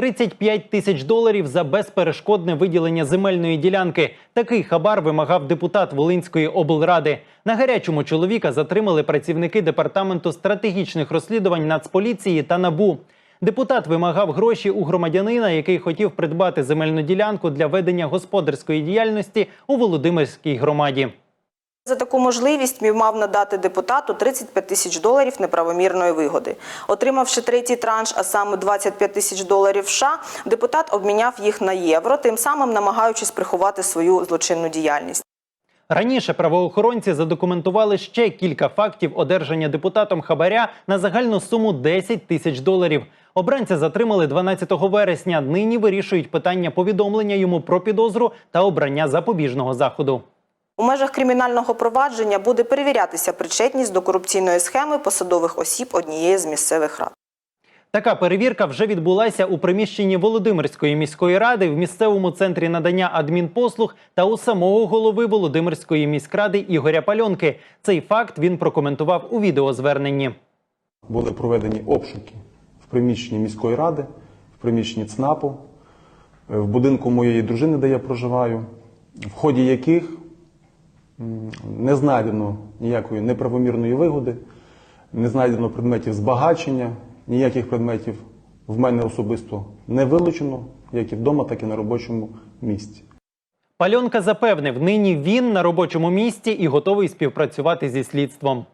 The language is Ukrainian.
35 тисяч доларів за безперешкодне виділення земельної ділянки. Такий хабар вимагав депутат Волинської облради. На гарячому чоловіка затримали працівники департаменту стратегічних розслідувань Нацполіції та НАБУ. Депутат вимагав гроші у громадянина, який хотів придбати земельну ділянку для ведення господарської діяльності у Володимирській громаді. За таку можливість мів мав надати депутату 35 тисяч доларів неправомірної вигоди. Отримавши третій транш, а саме 25 тисяч доларів США, депутат обміняв їх на євро, тим самим намагаючись приховати свою злочинну діяльність. Раніше правоохоронці задокументували ще кілька фактів одержання депутатом хабаря на загальну суму 10 тисяч доларів. Обранця затримали 12 вересня. Нині вирішують питання повідомлення йому про підозру та обрання запобіжного заходу. У межах кримінального провадження буде перевірятися причетність до корупційної схеми посадових осіб однієї з місцевих рад. Така перевірка вже відбулася у приміщенні Володимирської міської ради в місцевому центрі надання адмінпослуг та у самого голови Володимирської міськради Ігоря Пальонки. Цей факт він прокоментував у відеозверненні. Були проведені обшуки в приміщенні міської ради, в приміщенні ЦНАПу, в будинку моєї дружини, де я проживаю, в ході яких не знайдено ніякої неправомірної вигоди, не знайдено предметів збагачення, ніяких предметів в мене особисто не вилучено, як і вдома, так і на робочому місці. Пальонка запевнив, нині він на робочому місці і готовий співпрацювати зі слідством.